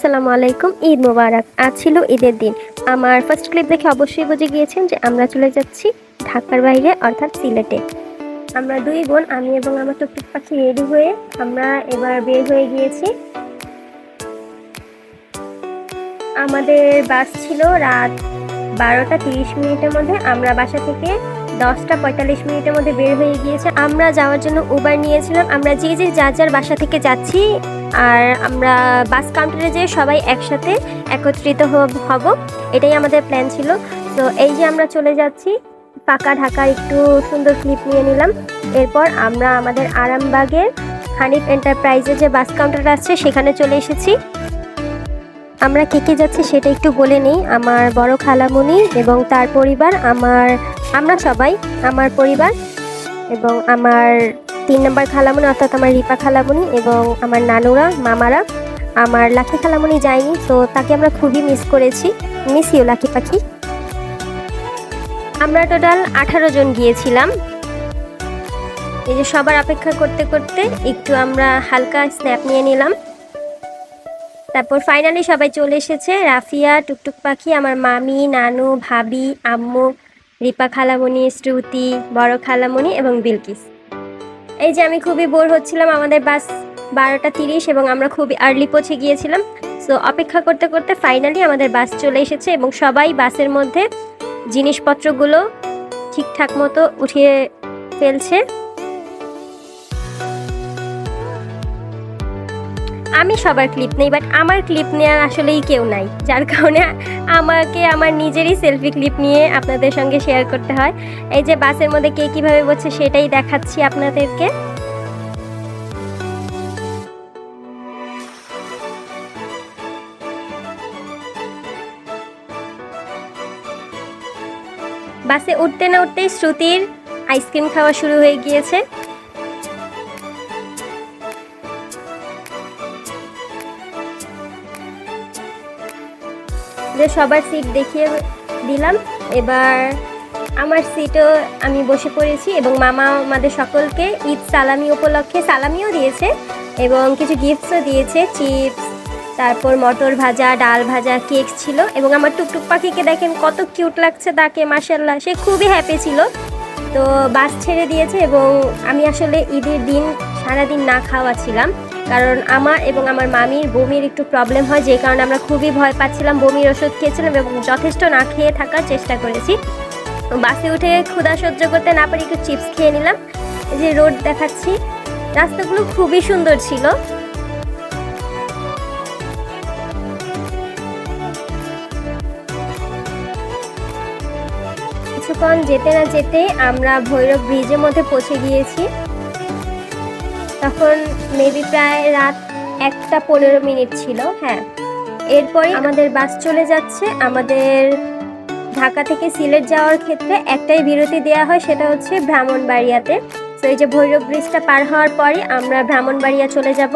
আসসালামু আলাইকুম, ঈদ মোবারক। আজ ছিল ঈদের দিন। আমার ফার্স্ট ক্লিপ দেখে অবশ্যই বুঝে গিয়েছেন যে আমরা চলে যাচ্ছি ঢাকার বাইরে, অর্থাৎ সিলেটে। আমরা দুই বোন, আমি এবং আমার টুকটুক পাখি রেডি হয়ে আমরা এবার বের হয়ে গিয়েছি। আমাদের বাস ছিল রাত বারোটা তিরিশ মিনিটের মধ্যে। আমরা বাসা থেকে দশটা পঁয়তাল্লিশ মিনিটের মধ্যে বের হয়ে গিয়েছে। আমরা যাওয়ার জন্য উবার নিয়েছিলাম। আমরা যে যে যার যার বাসা থেকে যাচ্ছি আর আমরা বাস কাউন্টারে যেয়ে সবাই একসাথে একত্রিত হব- এটাই আমাদের প্ল্যান ছিল। তো এই যে আমরা চলে যাচ্ছি, পাকা ঢাকার একটু সুন্দর ক্লিপ নিয়ে নিলাম। এরপর আমরা আমাদের আরামবাগের হানিফ এন্টারপ্রাইজে যে বাস কাউন্টার আছে, সেখানে চলে এসেছি। আমরা কে কে যাচ্ছি সেটা একটু বলে নিই। আমার বড় খালামুনি এবং তার পরিবার, আমার, আমরা সবাই, আমার পরিবার এবং আমার তিন নম্বর খালামুনি, অর্থাৎ আমার রিপা খালামুনি এবং আমার নানুরা, মামারা। আমার লাকি খালামুনি যায়নি, তো তাকে আমরা খুবই মিস করেছি। মিস ইউ লাকি পাখি। আমরা টোটাল আঠারো জন গিয়েছিলাম। এই যে সবার অপেক্ষা করতে করতে একটু আমরা হালকা স্ন্যাপ নিয়ে নিলাম। তারপর ফাইনালি সবাই চলে এসেছে, রাফিয়া, টুকটুক পাখি, আমার মামি, নানু, ভাবি, আম্মু, রিপা খালামণি শ্রুতি, বড় খালামণি এবং বিলকিস। এই যে আমি খুবই বোর হচ্ছিলাম, আমাদের বাস বারোটা তিরিশ এবং আমরা খুবই আর্লি পৌঁছে গিয়েছিলাম। সো অপেক্ষা করতে করতে ফাইনালি আমাদের বাস চলে এসেছে এবং সবাই বাসের মধ্যে জিনিসপত্রগুলো ঠিকঠাক মতো উঠিয়ে ফেলছে। আমি সবার ক্লিপ নেই বাট আমার ক্লিপ নেওয়ার আসলেই কেউ নাই। যার কারণে আমাকে আমার নিজেরই সেলফি ক্লিপ নিয়ে আপনাদের সঙ্গে শেয়ার করতে হয়। এই যে বাসের মধ্যে কে কীভাবে বলছে সেটাই দেখাচ্ছি আপনাদেরকে। বাসে উঠতে না উঠতেই শ্রুতির আইসক্রিম খাওয়া শুরু হয়ে গিয়েছে। যে সবার সিট দেখিয়ে দিলাম। এবার আমার সিটও আমি বসে পড়েছি এবং মামা আমাদের সকলকে ঈদ সালামি উপলক্ষে সালামিও দিয়েছে এবং কিছু গিফটসও দিয়েছে। চিপস তারপর মটর ভাজা, ডাল ভাজা কেক ছিল এবং আমার টুকটুক পাখিকে দেখেন কত কিউট লাগছে তাকে মাসাল্লাহ সে খুবই হ্যাপি ছিল। তো বাস ছেড়ে দিয়েছে এবং আমি আসলে ঈদের দিন সারাদিন না খাওয়া ছিলাম। কারণ আমার এবং আমার মামির বমির একটু প্রবলেম হয়, যে কারণে আমরা খুবই ভয় পাচ্ছিলাম, বমির ওষুধ খেয়েছিলাম এবং যথেষ্ট না খেয়ে থাকার চেষ্টা করেছি। বাসে উঠে ক্ষুধা সহ্য করতে না পারি একটু চিপস খেয়ে নিলাম। যে রোড দেখাচ্ছি, রাস্তাগুলো খুবই সুন্দর ছিল। কিছুক্ষণ যেতে না যেতে আমরা ভৈরব ব্রিজের মধ্যে পৌঁছে গিয়েছি। তখন মেবি প্রায় রাত একটা পনেরো মিনিট ছিল হ্যাঁ। এরপরে আমাদের বাস চলে যাচ্ছে। আমাদের ঢাকা থেকে সিলেট যাওয়ার ক্ষেত্রে একটাই বিরতি দেওয়া হয়, সেটা হচ্ছে ব্রাহ্মণবাড়িয়াতে। তো এই যে ভৈরব ব্রিজটা পার হওয়ার পরে আমরা ব্রাহ্মণবাড়িয়া চলে যাব।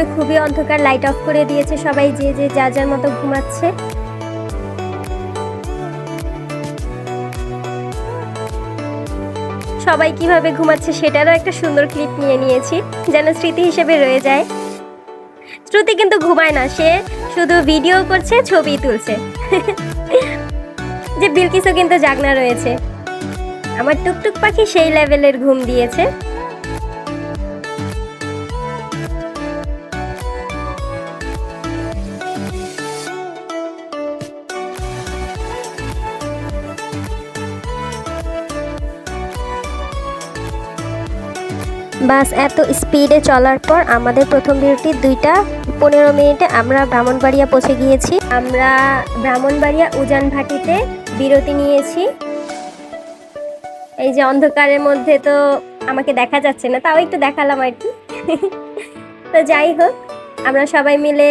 ভিতরে খুবই অন্ধকার লাইট অফ করে দিয়েছে সবাই, যে যে যার যার মতো ঘুমাচ্ছে। সবাই কীভাবে ঘুমাচ্ছে সেটারও একটা সুন্দর ক্লিপ নিয়ে নিয়েছি, যেন স্মৃতি হিসেবে রয়ে যায়। শ্রুতি কিন্তু ঘুমায় না, সে শুধু ভিডিও করছে, ছবি তুলছে। যে, বিলকিসও কিন্তু জাগনা রয়েছে। আমার টুকটুক পাখি সেই লেভেলের ঘুম দিয়েছে। বাস এত স্পিডে চলার পর আমাদের প্রথম বিরতি দুইটা পনেরো মিনিটে আমরা ব্রাহ্মণবাড়িয়া পৌঁছে গিয়েছি। আমরা ব্রাহ্মণবাড়িয়া উজান ভাটিতে বিরতি নিয়েছি। এই যে অন্ধকারের মধ্যে তো আমাকে দেখা যাচ্ছে না, তাও একটু দেখালাম আর কি। তো যাই হোক, আমরা সবাই মিলে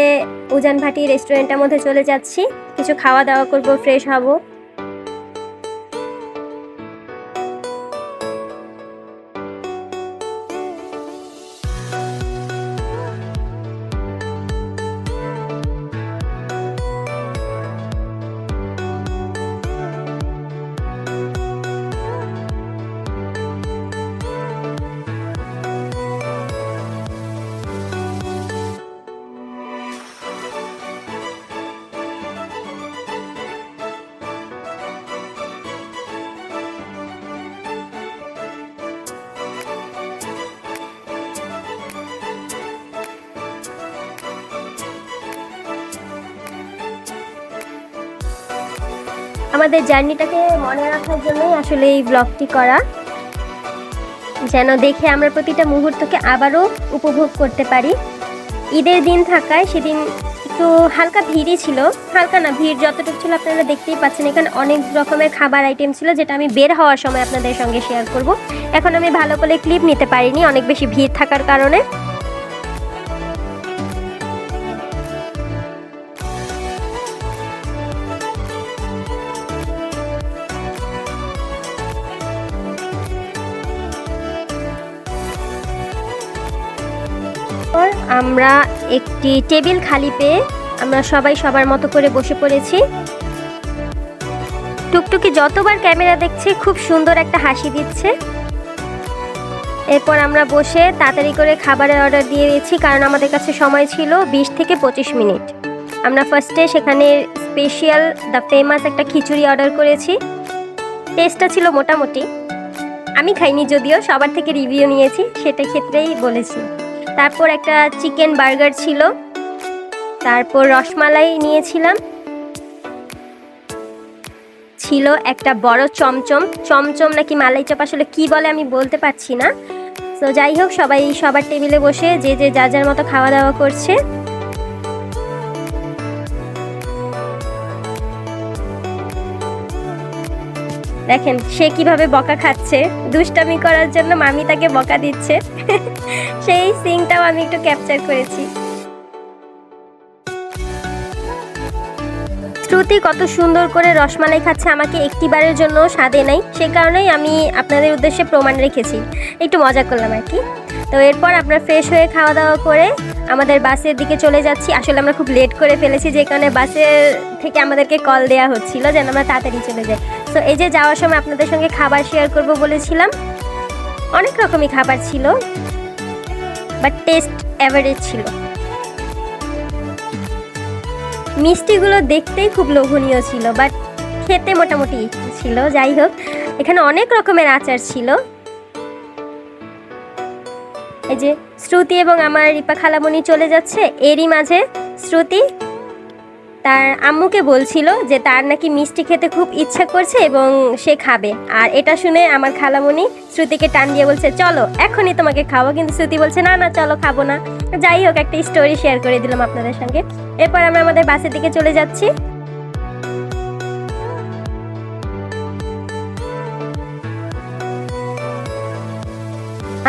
উজান ভাটি রেস্টুরেন্টের মধ্যে চলে যাচ্ছি। কিছু খাওয়া দাওয়া করব ফ্রেশ হব। আমাদের জার্নিটাকে মনে রাখার জন্যই আসলে এই ব্লগটি করা। যেন দেখে আমরা প্রতিটা মুহূর্তকে আবারও উপভোগ করতে পারি। ঈদের দিন থাকায় সেদিন একটু হালকা ভিড়ই ছিল। হালকা না, ভিড় যতটুকু ছিল আপনারা দেখতেই পাচ্ছেন, এখানে অনেক রকমের খাবার আইটেম ছিল যেটা আমি বের হওয়ার সময় আপনাদের সঙ্গে শেয়ার করব। এখন আমি ভালো করে ক্লিপ নিতে পারিনি, অনেক বেশি ভিড় থাকার কারণে। আমরা একটি টেবিল খালি পেয়ে আমরা সবাই সবার মতো করে বসে পড়েছি। টুকটুকি যতবার ক্যামেরা দেখছে খুব সুন্দর একটা হাসি দিচ্ছে। এরপর আমরা বসে তাড়াতাড়ি করে খাবারের অর্ডার দিয়ে দিয়েছি কারণ আমাদের কাছে সময় ছিল বিশ থেকে পঁচিশ মিনিট। আমরা ফার্স্টে সেখানে স্পেশাল দ্য ফেমাস একটা খিচুড়ি অর্ডার করেছি। টেস্টটা ছিল মোটামুটি। আমি খাইনি যদিও, সবার থেকে রিভিউ নিয়েছি, সেটা ক্ষেত্রেই বলেছি। তারপর একটা চিকেন বার্গার ছিল। তারপর রসমালাই নিয়েছিলাম। ছিল একটা বড় চমচম। চমচম নাকি মালাই চপ আসলে কি বলে আমি বলতে পারছি না। তো যাই হোক, সবাই সবার টেবিলে বসে যে যে যার যার মতো খাওয়া দাওয়া করছে। দেখেন, সে কীভাবে বকা খাচ্ছে? দুষ্টামি করার জন্য মামি তাকে বকা দিচ্ছে। সেই সিনটাও আমি একটু ক্যাপচার করেছি। শ্রুতি কত সুন্দর করে রসমালাই খাচ্ছে, আমাকে একটিবারের জন্য স্বাদে নাই। সে কারণেই আমি আপনাদের উদ্দেশ্যে প্রমাণ রেখেছি। একটু মজা করলাম আর কি। তো এরপর আমরা ফ্রেশ হয়ে খাওয়া দাওয়া করে আমাদের বাসের দিকে চলে যাচ্ছি। আসলে আমরা খুব লেট করে ফেলেছি, যে কারণে বাসের থেকে আমাদেরকে কল দেওয়া হচ্ছিল, যেন আমরা তাড়াতাড়ি চলে যাই। তো এই যে যাওয়ার সময় আপনাদের সঙ্গে খাবার শেয়ার করব বলেছিলাম, অনেক রকমই খাবার ছিল বাট টেস্ট অ্যাভারেজ ছিল। মিষ্টিগুলো দেখতেই খুব লোভনীয় ছিল বাট খেতে মোটামুটি ছিল, যাই হোক, এখানে অনেক রকমের আচার ছিল। এই যে শ্রুতি এবং আমার রিপা খালামণি চলে যাচ্ছে, এরই মাঝে শ্রুতি তার আম্মুকে বলছিল যে তার নাকি মিষ্টি খেতে খুব ইচ্ছা করছে এবং সে খাবে। আর এটা শুনে আমার খালামণি শ্রুতিকে টান দিয়ে বলছে, চলো, এখনই তোমাকে খাব কিন্তু শ্রুতি বলছে, না না, চলো, খাব না। যাই হোক, একটা স্টোরি শেয়ার করে দিলাম আপনাদের সঙ্গে। এরপর আমরা আমাদের বাসের দিকে চলে যাচ্ছি।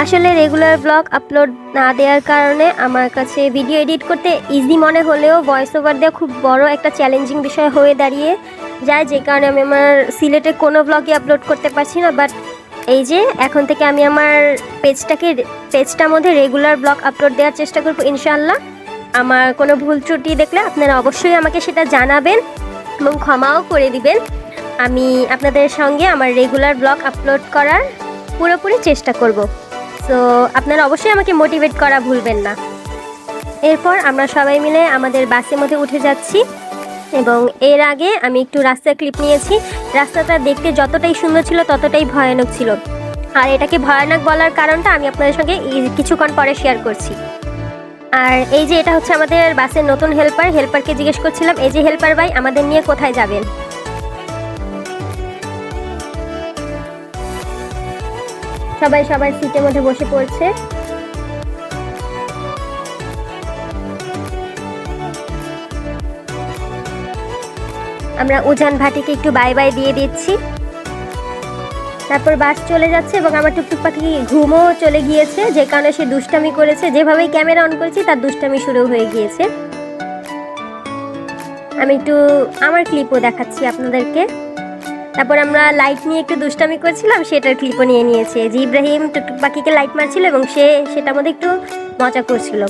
আসলে রেগুলার ব্লগ আপলোড না দেওয়ার কারণে আমার কাছে ভিডিও এডিট করতে ইজি মনে হলেও ভয়েস ওভার দেওয়া খুব বড় একটা চ্যালেঞ্জিং বিষয় হয়ে দাঁড়িয়ে যায়। যে কারণে আমি আমার সিলেটে কোনো ব্লগই আপলোড করতে পারছি না। বাট এই যে এখন থেকে আমি আমার পেজটাকে পেজটার মধ্যে রেগুলার ব্লগ আপলোড দেওয়ার চেষ্টা করব ইনশাল্লাহ আমার কোনো ভুল ত্রুটি দেখলে আপনারা অবশ্যই আমাকে সেটা জানাবেন এবং ক্ষমাও করে দিবেন। আমি আপনাদের সঙ্গে আমার রেগুলার ব্লগ আপলোড করার পুরোপুরি চেষ্টা করব। তো আপনারা অবশ্যই আমাকে মোটিভেট করা ভুলবেন না। এরপর আমরা সবাই মিলে আমাদের বাসের মধ্যে উঠে যাচ্ছি এবং এর আগে আমি একটু রাস্তার ক্লিপ নিয়েছি। রাস্তাটা দেখতে যতটাই সুন্দর ছিল, ততটাই ভয়ানক ছিল। আর এটাকে ভয়ানক বলার কারণটা আমি আপনাদের সঙ্গে কিছুক্ষণ পরে শেয়ার করছি। আর এই যে এটা হচ্ছে আমাদের বাসের নতুন হেল্পার হেল্পারকে জিজ্ঞেস করছিলাম, এই যে হেল্পার ভাই, আমাদের নিয়ে কোথায় যাবেন? সবাই সবার সিটের মধ্যে বসে পড়ছে। আমরা উজান ভাটিকে একটু বাই বাই দিয়ে দিচ্ছি। তারপর বাস চলে যাচ্ছে এবং আমার টুকটুক পাখি ঘুমও চলে গিয়েছে, যে কারণে সে দুষ্টামি করেছে। যেভাবেই ক্যামেরা অন করেছি, তার দুষ্টামি শুরু হয়ে গিয়েছে। আমি একটু আমার ক্লিপও দেখাচ্ছি আপনাদেরকে। তারপর আমরা লাইট নিয়ে একটু দুষ্টামি করছিলাম, সেটার ক্লিপও নিয়ে নিয়েছে। যে ইব্রাহিম টুকটুক পাখিকে লাইট মারছিল এবং সে সেটার মধ্যে একটু মজা করছিল।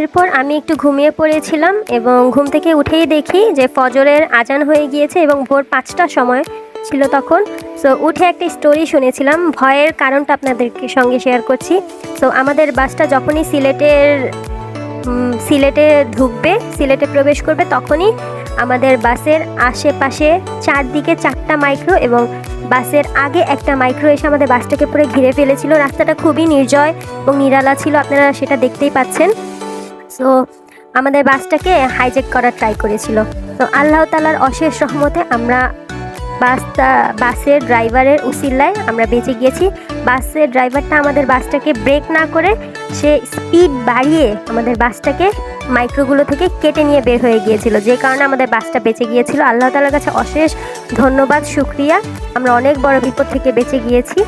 এরপর আমি একটু ঘুমিয়ে পড়েছিলাম এবং ঘুম থেকে উঠেই দেখি যে ফজরের আজান হয়ে গিয়েছে এবং ভোর পাঁচটার সময় ছিল তখন। সো উঠে একটা স্টোরি শুনেছিলাম, ভয়ের কারণটা আপনাদেরকে সঙ্গে শেয়ার করছি। তো আমাদের বাসটা যখনই সিলেটের সিলেটে ঢুকবে, সিলেটে প্রবেশ করবে, তখনই আমাদের বাসের আশেপাশে চারদিকে চারটা মাইক্রো এবং বাসের আগে একটা মাইক্রো এসে আমাদের বাসটাকে পুরো ঘিরে ফেলেছিল। রাস্তাটা খুবই নির্জয় এবং নিরালা ছিল, আপনারা সেটা দেখতেই পাচ্ছেন। সো আমাদের বাসটাকে হাইজেক করার ট্রাই করেছিল। তো আল্লাহ তালার অশেষ রহমতে আমরা বাসটা, বাসের ড্রাইভারের উসিল্লায় আমরা বেঁচে গিয়েছি। বাসের ড্রাইভারটা আমাদের বাসটাকে ব্রেক না করে সে স্পিড বাড়িয়ে আমাদের বাসটাকে মাইক্রোগুলো থেকে কেটে নিয়ে বের হয়ে গিয়েছিল। যে কারণে আমাদের বাসটা বেঁচে গিয়েছিল। আল্লাহ তালার কাছে অশেষ ধন্যবাদ, শুক্রিয়া। আমরা অনেক বড় বিপদ থেকে বেঁচে গিয়েছি।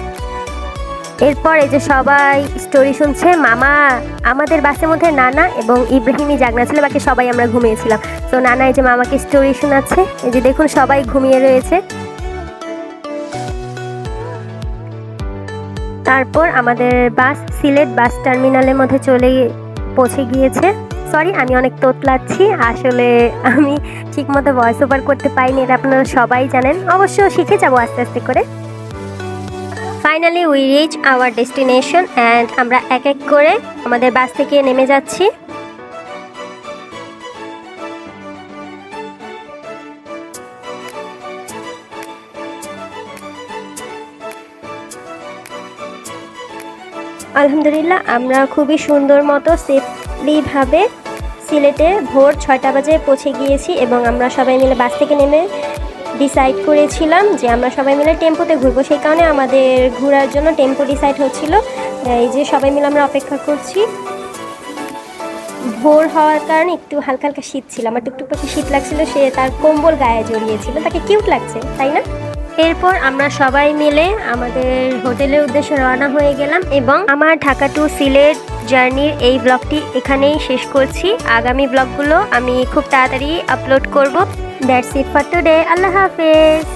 এরপর এই যে সবাই স্টোরি শুনছে, মামা, আমাদের বাসের মধ্যে নানা এবং ইব্রাহিমই জাগনা ছিল, বাকি সবাই আমরা ঘুমিয়েছিলাম। তো নানা এই যে মামাকে স্টোরি শোনাচ্ছে, এই যে দেখুন সবাই ঘুমিয়ে রয়েছে। তারপর আমাদের বাস সিলেট বাস টার্মিনালের মধ্যে চলে পৌঁছে গিয়েছে। সরি আমি অনেক তোতলাচ্ছি। আসলে আমি ঠিকমতো ভয়েস ওভার করতে পাইনি, এটা আপনারা সবাই জানেন। অবশ্য শিখে যাব আস্তে আস্তে করে। Finally we reach our destination and আমরা এক এক করে আমাদের বাস থেকে নেমে যাচ্ছি। আলহামদুলিল্লাহ, আমরা খুবই সুন্দর মতো সেফলিভাবে সিলেটে ভোর ছয়টা বাজে পৌঁছে গিয়েছি এবং আমরা সবাই মিলে বাস থেকে নেমে ডিসাইড করেছিলাম যে আমরা সবাই মিলে টেম্পোতে ঘুরবো। সেই কারণে আমাদের ঘোরার জন্য টেম্পো ডিসাইড হচ্ছিল। এই যে সবাই মিলে আমরা অপেক্ষা করছি। ভোর হওয়ার কারণে একটু হালকা হালকা শীত ছিল। আমার টুকটুক শীত লাগছিল, সে তার কম্বল গায়ে জড়িয়েছিল। তাকে কিউট লাগছে, তাই না? এরপর আমরা সবাই মিলে আমাদের হোটেলের উদ্দেশ্যে রওনা হয়ে গেলাম এবং আমার ঢাকা টু সিলেট জার্নির এই ব্লগটি এখানেই শেষ করছি। আগামী ব্লগগুলো আমি খুব তাড়াতাড়ি আপলোড করব। দ্যাটস ইট ফর টুডে আল্লাহ হাফেজ।